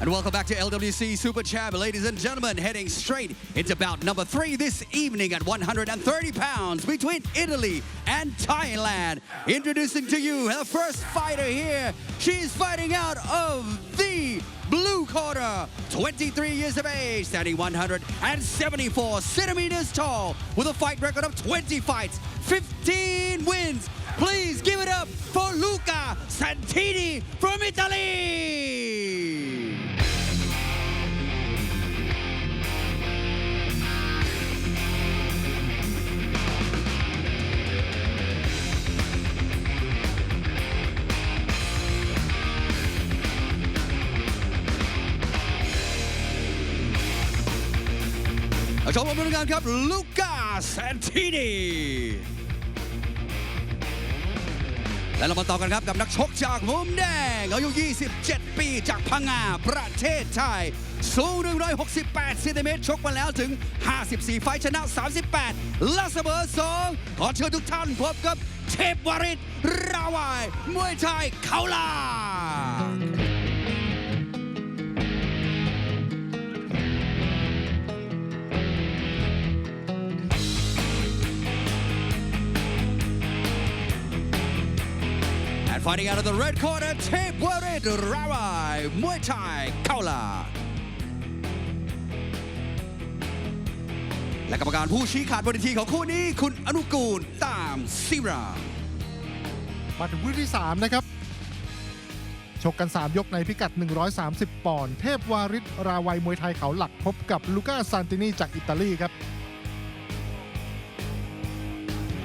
And welcome back to LWC Super Champ, ladies and gentlemen, heading straight into bout number three this evening at 130 pounds between Italy and Thailand. Introducing to you the first fighter here. She's fighting out of the blue corner, 23 years of age, standing 174 centimeters tall, with a fight record of 20 fights, 15 wins. Please give it up for Luca Santini from Italy. ชมรมด้วยกันครับลูก้าแซนตินีและเรามาต่อกันครับกับนักชกจากมุมแดงอายุ 27 ปีจากพังงาประเทศไทย สูง 168เซนติเมตรชกมาแล้วถึง 54 ไฟชนะ 38 และเสมอ2ขอเชิญทุกท่านพบกับเทพวริศราวาย มวยไทยเขาลา fighting out of the red corner, Tape Warid Rawai, Muay Thai Kaula และกรรมการผู้ชี้ขาดบนเวทีของคู่นี้ คุณอนุกูลตามซิรามาถึงคู่ที่ 3 นะครับ ชกกัน 3 ยกในพิกัด 130 ปอนด์เทพวาริศราวัยมวยไทยเขาหลักพบกับลูก้าซานตินีจากอิตาลีครับ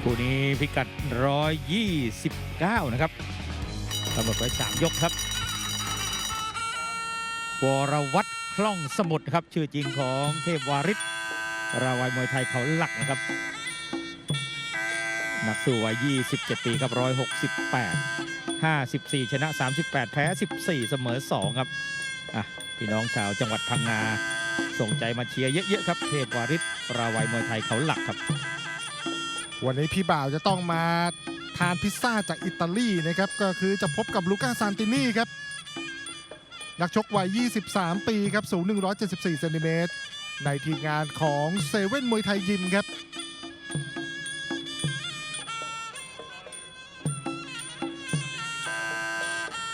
คู่นี้พิกัด 129 นะครับ กำหนดไว้ 3 ยกครับ วรวัตรคล่องสมุทรครับ ชื่อจริงของเทพวาริศราวัยมวยไทยเขาหลักนะครับ นักสู้วัย 27 ปีครับ 168 54 ชนะ 38 แพ้ 14 เสมอ 2 ครับอะพี่น้องชาวจังหวัดพังงา ส่งใจมาเชียร์เยอะ ๆ ครับ เทพวาริศราวัยมวยไทยเขาหลักครับ วันนี้พี่บ่าวจะต้องมา ทานพิซซ่าจากอิตาลีนะครับก็คือจะพบกับลูก้าซานตินีครับนักชกวัย 23 ปีครับสูง 174เซนติเมตรในทีมงานของเซเว่นมวยไทยยิมครับ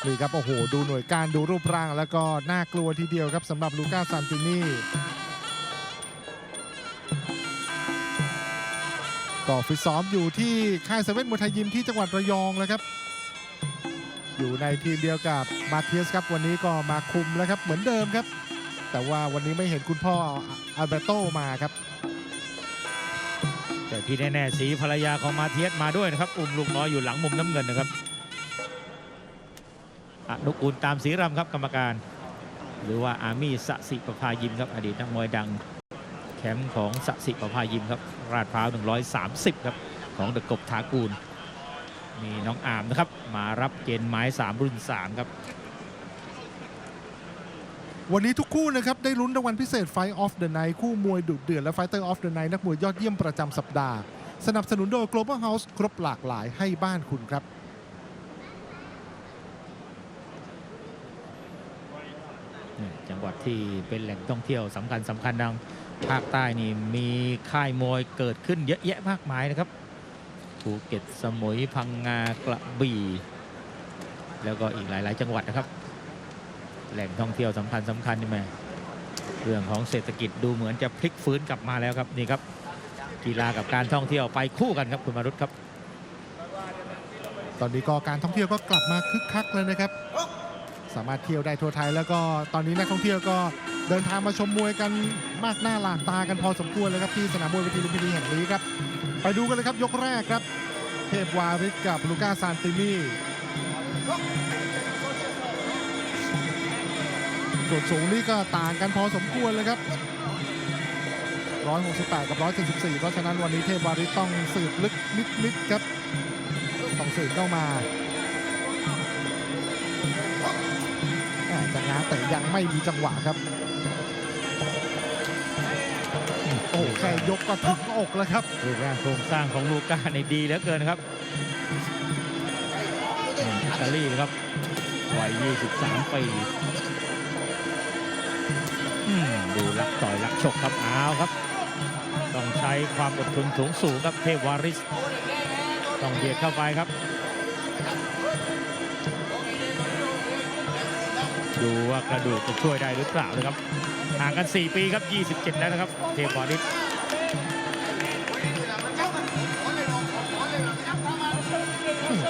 นี่ครับโอ้โห ดูหน่วยการดูรูปร่างแล้วก็น่ากลัวทีเดียวครับสำหรับลูก้าซานตินี ก็ฟิตซ้อมอยู่ที่ค่ายเซเว่นมวยไทยยิมที่จังหวัดระยองแล้วครับ อยู่ในทีมเดียวกับมาเทียสครับวันนี้ก็มาคุมแล้วครับเหมือนเดิมครับ แต่ว่าวันนี้ไม่เห็นคุณพ่ออัลเบโตมาครับ แต่ที่แน่ๆสีภรรยาของมาเทียสมาด้วยนะครับ อุ้มลูกน้อยอยู่หลังมุมน้ำเงินนะครับอนุกูลตามสีรำครับกรรมการ หรือว่าอามี่สสิประภายิมครับอดีตนักมวยดัง แคมป์ของสะสิประภายิมครับ ราดพร้าว 130 ครับ ของเดอะกบทากูล มีน้องอามนะครับ มารับเกณฑ์ไม้ 3 รุ่น 3 ครับ วันนี้ทุกคู่นะครับ ได้ลุ้นรางวัลพิเศษ Fight of the Night คู่มวยดุเดือดและ Fighter of the Night นักมวยยอดเยี่ยมประจำสัปดาห์ สนับสนุนโดย Global House ครบหลากหลายให้บ้านคุณครับเนี่ยจังหวัดที่เป็นแหล่งท่องเที่ยวสำคัญสำคัญดัง ภาคใต้นี่มีค่ายมวยเกิดขึ้นเยอะแยะมากมายนะครับภูเก็ตสมุยพังงากระบี่แล้วก็อีกหลาย ๆ จังหวัดนะครับ แหล่งท่องเที่ยวสำคัญสำคัญนี่แม่เรื่องของเศรษฐกิจดูเหมือนจะพลิกฟื้นกลับมาแล้วครับนี่ครับ กีฬากับการท่องเที่ยวไปคู่กันครับคุณมารุตครับ ตอนนี้ก็การท่องเที่ยวก็กลับมาคึกคักเลยนะครับ สามารถเที่ยวได้ทั่วไทย แล้วก็ตอนนี้นักท่องเที่ยวก็เดินทางมาชมมวยกันมากหน้าหลากตากันพอสมควรเลยครับที่สนามมวยเวทีลุมพินีแห่งนี้ครับ ไปดูกันเลยครับยกแรกครับ เทพวาริศกับลูก้าซานตินีส่วนสูงนี่ก็ต่างกันพอสมควรเลยครับ 168 กับ 174 เพราะฉะนั้นวันนี้เทพวาริศต้องสืบลึกนิดๆครับ ต้องสืบเข้ามา จะง้างแต่ยังไม่มีจังหวะครับ โอ้แค่ยกก็ถึงอกแล้วครับรูปร่างโครงสร้างของลูก้าในดีเหลือเกินครับอิตาลีครับวัย 23 ปีดูลักต่อยลักฉกครับเอาวครับ ต้องใช้ความอดทนสูงสูงครับเทพวาริส ต้องเบียดเข้าไปครับ ดูว่ากระดูกจะช่วยได้หรือเปล่านะครับห่างกัน 4 ปีครับ 27 แล้วนะครับ เทพวาริส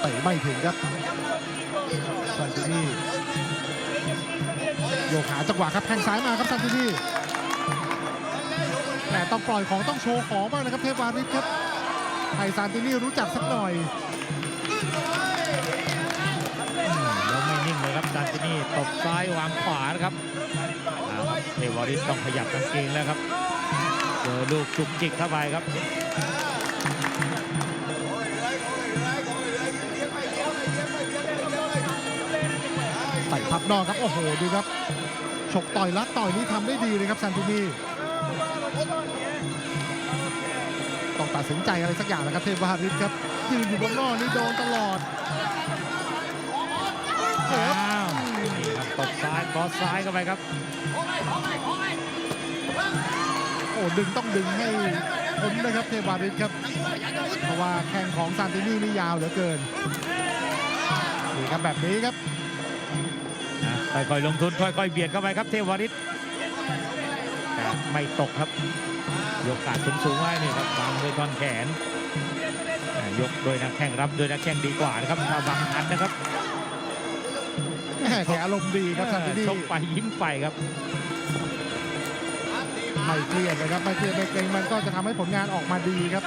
เตะไม่ถึงครับซันตินี่โยกหาจังหวะครับแทงซ้ายมาครับซันตินี่แต่ต้องปล่อยของต้องโชว์ของบ้างนะครับเทพวาริสครับให้ซานตินี่รู้จักสักหน่อย นี่ตบซ้ายวางขวานะครับเอาครับเทวริสต้องขยับกางเกงแล้วครับเจอลูกจุกจิกเข้าไปครับไต่พับนอกครับโอ้โหดูครับฉกต่อยลัดต่อยนี่ทำได้ดีเลยครับซานตินี่ต้องตัดสินใจอะไรสักอย่างนะครับเทวาริสครับยืนอยู่บนนอกนี่โดนตลอด ตบซ้ายบอสซ้ายเข้าไปครับ โอ้ดึงต้องดึงให้พ้นนะครับเทพวาริสครับ เพราะว่าแข้งของซานตินี่นี่ยาวเหลือเกินนี่ครับแบบนี้ครับอะค่อยๆลงทุนค่อยๆเบียดเข้าไปครับเทวาริสแต่ไม่ตกครับยกกาดสูงๆไว้นี่ครับบังด้วยท่อนแขนอะยกโดยนักแข่งรับโดยนักแข่งดีกว่านะครับถ้าบังทันนะครับแม่แต่อารมณ์ดีครับซานตินี่ชกไปยิ้มไปครับไม่เครียดเลยครับไม่เครียดไม่เกรงมันก็จะทำให้ผลงานออกมาดีครับ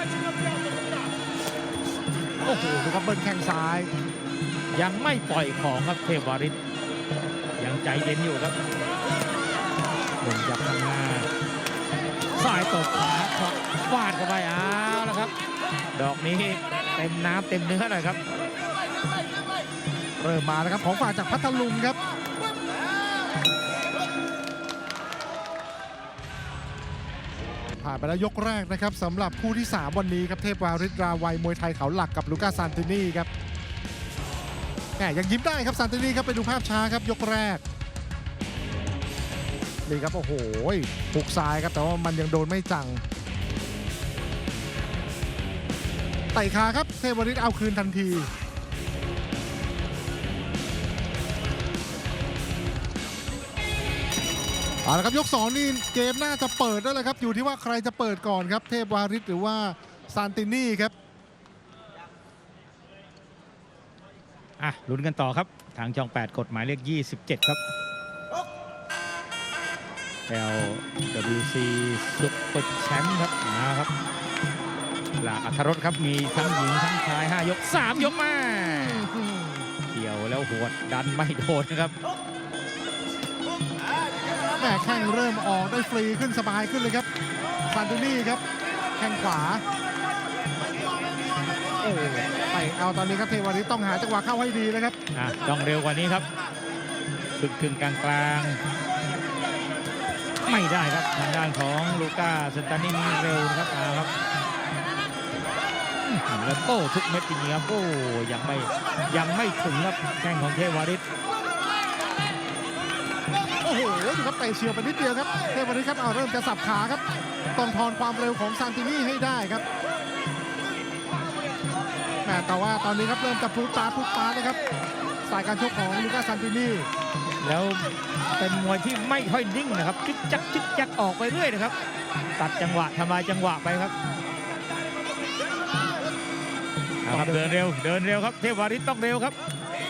โอ้โหดูครับเบิ้ลแข้งซ้าย ยังไม่ปล่อยของครับเทวาริสยังใจเย็นอยู่ครับลงจับข้างหน้าสายตบขวาขวาฟาดเข้าไปเอาแล้วครับ ดอกนี้เต็มน้ำเต็มเนื้อหน่อยครับ เริ่มมาแล้วครับของฝ่ายจากพัทลุงครับผ่านไปแล้วยกแรกนะครับสำหรับคู่ที่ 3 วันนี้ครับเทพวาริตราวัยมวยไทยเขาหลักกับลูก้าซานตินี่ครับแหมยังยิ้มได้ครับซานตินี่ครับไปดูภาพช้าครับยกแรกนี่ครับโอ้โหปุกซ้ายครับแต่ว่ามันยังโดนไม่จังไต่ขาครับเทพวาริตเอาคืนทันที เอาละครับยกสองนี่เกมน่าจะเปิดแล้วแหละครับ อยู่ที่ว่าใครจะเปิดก่อนครับ เทพวาริศหรือว่าซานตินี่ครับอะลุ้นกันต่อครับ ทางช่อง 8 กฎหมายเลข 27 ครับ LWC ซุปเปอร์แชมป์ครับมาครับ หลากอัธรสครับมีทั้งหญิงทั้งชาย 5 ยก 3 ยกมาเกี่ยวแล้วหวดดันไม่โดนครับ แม่แข้งเริ่มออกได้ฟรีขึ้นสบายขึ้นเลยครับซานตินี่ครับ แข้งขวา โอ้ไปเอาตอนนี้ครับเทวาริศต้องหาจังหวะเข้าให้ดีนะครับอะต้องเร็วกว่านี้ครับครึ่งกึ่งกลางกลางไม่ได้ครับทางด้านของลูก้าเซนตานี่นี่เร็วนะครับเอาครับแล้วโต้ทุกเม็ดจริงๆครับโอ้ยังไม่ยังไม่ถึงครับแข้งของเทวาริส ครับเตะเฉียวไปนิดเดียวครับเทวาริศครับเอาเริ่มจะสับขาครับ ต้องทอนความเร็วของซานตินี่ให้ได้ครับแม่แต่ว่าตอนนี้ครับเริ่มจะพลุตาพลุตาเลยครับ สายการชกของลูก้าซานตินี่แล้วเป็นมวยที่ไม่ค่อยนิ่งนะครับจึกจักจึกจักออกไปเรื่อยนะครับ ตัดจังหวะทำลายจังหวะไปครับเอาครับเดินเร็วเดินเร็วครับ เทพวาริสต้องเร็วครับแม่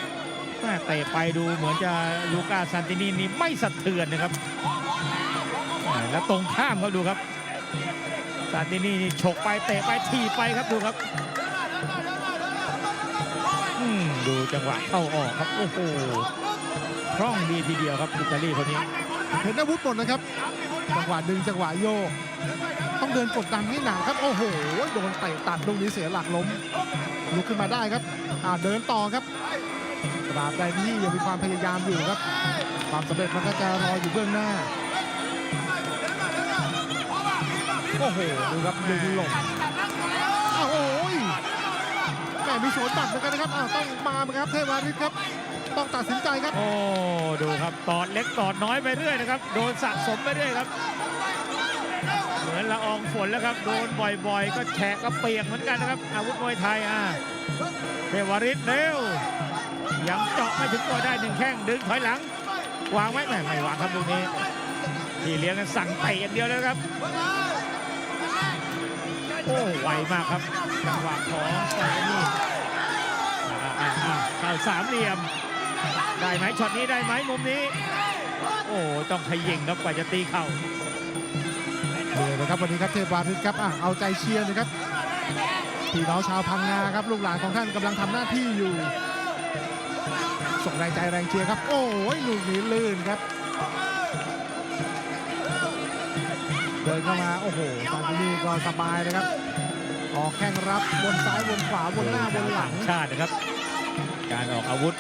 เตะไปดูเหมือนจะลูก้าซานตินีนี่ไม่สะเทือนนะครับอ่าแล้วตรงข้ามเขาดูครับซานตินีนี่ฉกไปเตะไปทีบไปครับดูครับอืมดูจังหวะเข้าออกครับโอ้โหคล่องดีทีเดียวครับอิตาลีคนนี้เห็นอาวุธหมดนะครับ จังหวะดึงจังหวะโยกต้องเดินกดดันให้หนักครับ โอ้โห โดนเตะตัดลูกนี้เสียหลักล้มลุกขึ้นมาได้ครับอ่าเดินต่อครับ ตราบใดที่ยังมีความพยายามอยู่ครับ ความสำเร็จมันก็จะรออยู่เบื้องหน้า โอ้โหดูครับดึงหลบอ้าวโอ้ยแหมมีสวนตัดเหมือนกันนะครับอ้าวต้องมาเหมือนกันครับเทวาริสครับต้องตัดสินใจครับ โอ้ดูครับตอดเล็กตอดน้อยไปเรื่อยนะครับ โดนสะสมไปเรื่อยครับ เหมือนละอองฝนแล้วครับ โดนบ่อยๆ ก็แฉะก็เปียกเหมือนกันนะครับ อาวุธมวยไทยอะเทวริตเร็ว ยังเจาะไม่ถึงตัวได้หนึ่งแข้งดึงถอยหลัง วางไว้ไม่ไม่วางครับลูกนี้ที่เลี้ยงกันสั่งเตะอย่างเดียวเลยครับ โอ้ไวมากครับจังหวะของซานี่อ่าอ่าอ่าเข้าสามเหลี่ยม ได้ไหมช็อตนี้ได้ไหมมุมนี้ โอ้ต้องขยิงครับกว่าจะตีเข่าเลยนะครับวันนี้ครับเทพวาทิตครับอะเอาใจเชียร์นะครับพี่น้องชาวพังงาครับลูกหลานของท่านกำลังทำหน้าที่อยู่ ส่งแรงใจแรงเชียร์ครับ โอ้ยลูกนี้ลื่นครับ เดินเข้ามา โอ้โหซานนี่ก็สบายนะครับ ออกแข้งรับบนซ้ายบนขวาบนหน้าบนหลัง ชาตินะครับ การออกอาวุธ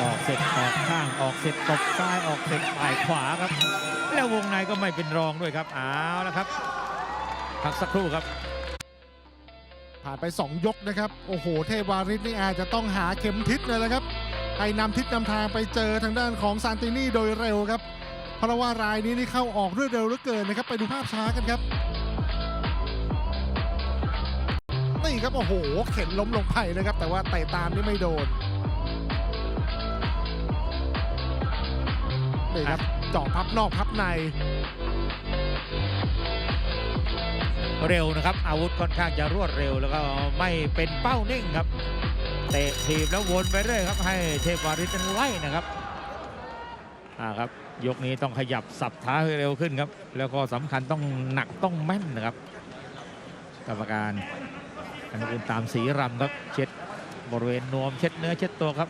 ออกเสร็จออกข้างออกเสร็จตบซ้ายออกเสร็จปลายขวาครับ แล้ววงในก็ไม่เป็นรองด้วยครับเอาละครับพักสักครู่ครับ ผ่านไป 2 ยกนะครับ โอ้โห เทพวาริสนี่อาจจะต้องหาเข็มทิศเลยแหละครับให้นำทิศนำทางไปเจอทางด้านของซานตินี่โดยเร็วครับ เพราะว่ารายนี้นี่เข้าออกรวดเร็วเหลือเกินนะครับ ไปดูภาพช้ากันครับนี่ครับโอ้โห เข็นล้มลงไปนะครับ แต่ว่าเตะตามนี่ไม่โดนนี่ครับเจาะพับนอกพับใน เร็วนะครับ อาวุธค่อนข้างจะรวดเร็วแล้วก็ไม่เป็นเป้านิ่งครับ เตะทีบแล้ววนไปเรื่อยครับ ให้เทพวาริสันไล่นะครับอ่าครับยกนี้ต้องขยับสับเท้าให้เร็วขึ้นครับ แล้วก็สำคัญต้องหนักต้องแม่นนะครับกรรมการอนุกูลตามสีรำครับ เช็ดบริเวณนวมเช็ดเนื้อเช็ดตัวครับ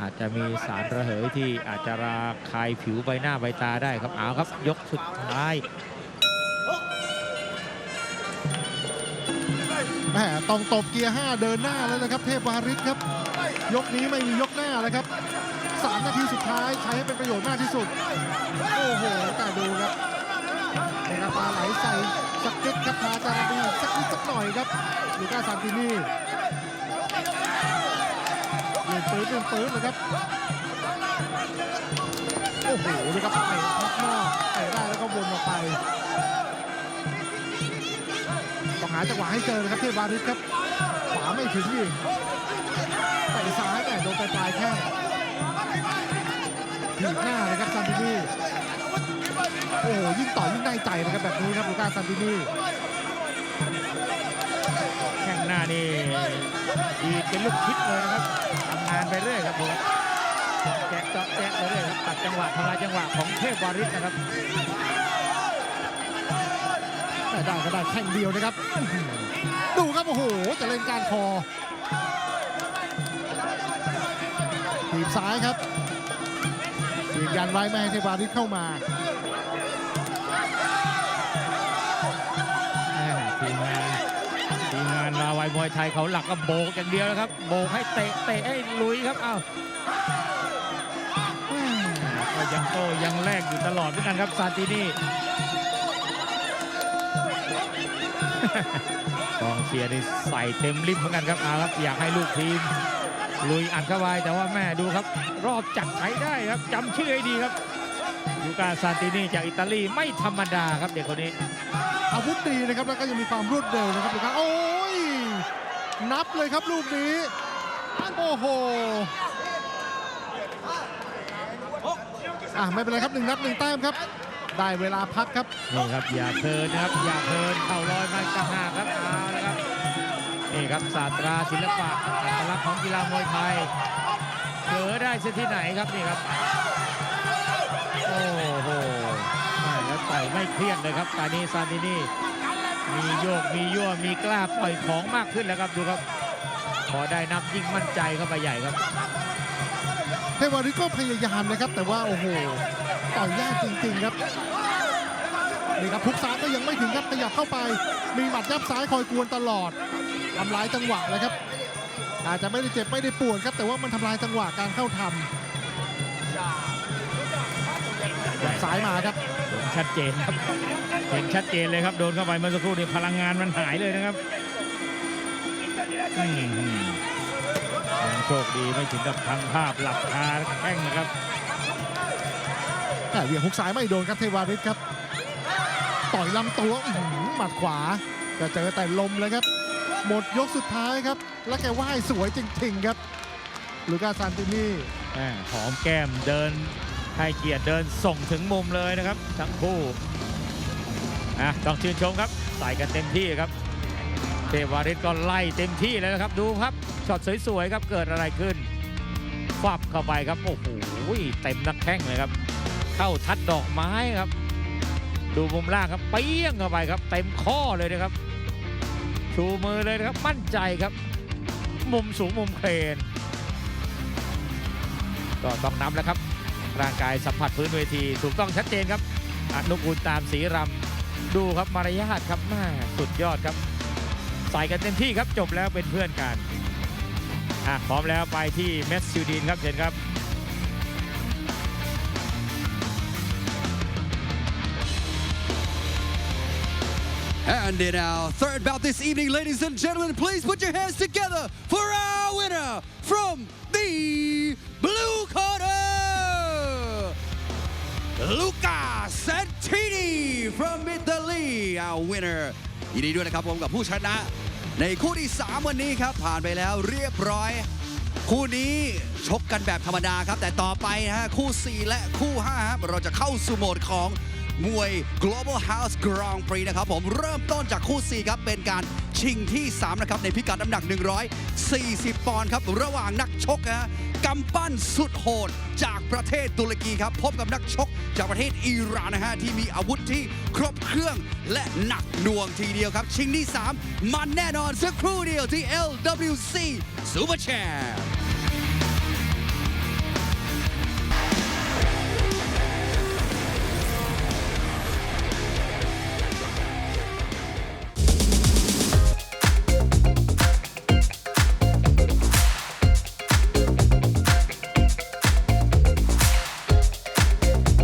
อาจจะมีสารระเหยที่อาจจะราคายผิวใบหน้าใบตาได้ครับเอาครับ ยกสุดท้าย มต้องตบเกียร์ 5 เดินหน้าแล้วนะครับ เทพวาริสครับ ยกนี้ไม่มียกหน้าแล้วครับ 3 นาทีสุดท้ายใช้ให้เป็นประโยชน์มากที่สุด โอ้โห แต่ดูครับนะครับปลาไหลใส่สักเก็ตครับพาจาราบีสักนิดสักหน่อยครับลูก้าซานตินี่เล่นปืนเล่นปืนเลยครับ โอ้โหดูครับเตะพักนอกเตะได้แล้วก็วนออกไปาจังหวะให้เจอนะครับเทพวาริสครับ ขวาไม่ถึงอีกเตะซ้ายแต่โดนไปปลายแข้งถีบหน้าเลยครับซันตินี่โอ้โหยิ่งต่อยยิ่งได้ใจนะครับแบบนี้ครับลูก้าซันตินี่แข้งหน้านี่ดีดเป็นลูกคิดเลยนะครับทำงานไปเรื่อยครับผมแจกเจาะแจกไปเรื่อยครับตัดจังหวะทำลายจังหวะของเทพวาริสนะครับ ได้ก็ได้แข้งเดียวนะครับ ดูครับโอ้โหจะเล่นการคอถีบซ้ายครับยืนยันไว้ไม่ให้เทวาริสเข้ามาทีมงานทีมงานลาวายมวยไทยเขาหลักก็โบกอย่างเดียวนะครับ โบกให้เตะเตะให้ลุยครับอ้าวก็ยังโตยังแลกอยู่ตลอดเหมือนกันครับซาตินี่ กองเชียร์นี่ใส่เต็มริมเหมือนกันครับอาครับอยากให้ลูกทีมลุยอัดเข้าไปแต่ว่าแม่ดูครับ รอบจัดใช้ได้ครับจำชื่อให้ดีครับลูกาซานตินี่จากอิตาลีไม่ธรรมดาครับเด็กคนนี้ อาวุธดีนะครับแล้วก็ยังมีความรวดเร็วนะครับดูครับโอ้ยนับเลยครับลูกนี้โอ้โห อะไม่เป็นไรครับหนึ่งนัดหนึ่งแต้มครับ ได้เวลาพักครับนี่ครับอย่าเพลินนะครับอย่าเพลินเข่าลอยมาต่างหากครับเอาละครับนี่ครับศาสตราศิลปะอัตลักษณ์ของกีฬามวยไทยเจอได้เสียที่ไหนครับนี่ครับโอ้โหไม่แล้วต่อยไม่เครียดเลยครับตอนนี้ซานตินี่มีโยกมียั่วมีกล้าปล่อยของมากขึ้นแล้วครับดูครับ พอได้นับยิ่งมั่นใจเข้าไปใหญ่ครับ เทวาริสก็พยายามนะครับ แต่ว่าโอ้โหต่อยยากจริงๆครับนี่ครับพุกซ้ายก็ยังไม่ถึงครับขยับเข้าไป มีหมัดยับซ้ายคอยกวนตลอดทำลายจังหวะเลยครับ อาจจะไม่ได้เจ็บไม่ได้ปวดครับ แต่ว่ามันทำลายจังหวะการเข้าทำยับซ้ายมาครับชัดเจนครับเห็นชัดเจนเลยครับโดนเข้าไปเมื่อสักครู่นี้พลังงานมันหายเลยนะครับอืม ยังโชคดีไม่ถึงกับพังภาพหลับคาแข้งนะครับแต่เหวี่ยงหุกซ้ายไม่โดนครับเทวาริสครับ ต่อยลำตัวอื้อหือหมัดขวาจะเจอแต่ลมเลยครับ หมดยกสุดท้ายครับ แล้วแกว่ายสวยจริงๆครับ ลูก้าซานตินี่แหม่หอมแก้มเดินให้เกียรติเดินส่งถึงมุมเลยนะครับ ทั้งคู่อะต้องชื่นชมครับใส่กันเต็มที่ครับ เทวาริสก็ไล่เต็มที่เลยนะครับดูครับช็อตสวยๆครับเกิดอะไรขึ้นฟับเข้าไปครับโอ้โหเต็มนักแข้งเลยครับ เข้าทัดดอกไม้ครับ ดูมุมล่างครับเปี้ยงเข้าไปครับ เต็มข้อเลยนะครับชูมือเลยนะครับมั่นใจครับ มุมสูงมุมเครนก็ต้องนำแล้วครับ ร่างกายสัมผัสพื้นเวที ถูกต้องชัดเจนครับอนุกูลตามสีรำดูครับมารยาทครับแม่สุดยอดครับ ใส่กันเต็มที่ครับจบแล้วเป็นเพื่อนกันอะพร้อมแล้วไปที่เมสซิลดีนครับเชิญครับ And in our third bout this evening, ladies and gentlemen, please put your hands together for our winner from the blue corner, Luca Santini from Italy, our winner ยินดีด้วยนะครับผมกับผู้ชนะ ในคู่ที่ 3 วันนี้ครับ ผ่านไปแล้วเรียบร้อย คู่นี้ชกกันแบบธรรมดาครับ แต่ต่อไปนะฮะคู่ 4 และคู่5ครับเราจะเข้าสู่โหมดของ มวย Global House Grand Prix นะครับผมเริ่มต้นจากคู่ 4 ครับ เป็นการชิงที่ 3 นะครับ ในพิกัดน้ำหนัก 140 ปอนด์ครับ ระหว่างนักชกนะฮะกำปั้นสุดโหดจากประเทศตุรกีครับ พบกับนักชกจากประเทศอิหร่านนะฮะ ที่มีอาวุธที่ครบเครื่องและหนักหน่วงทีเดียวครับ ชิงที่ 3 มันแน่นอนสักครู่เดียวที่ LWC Super Champ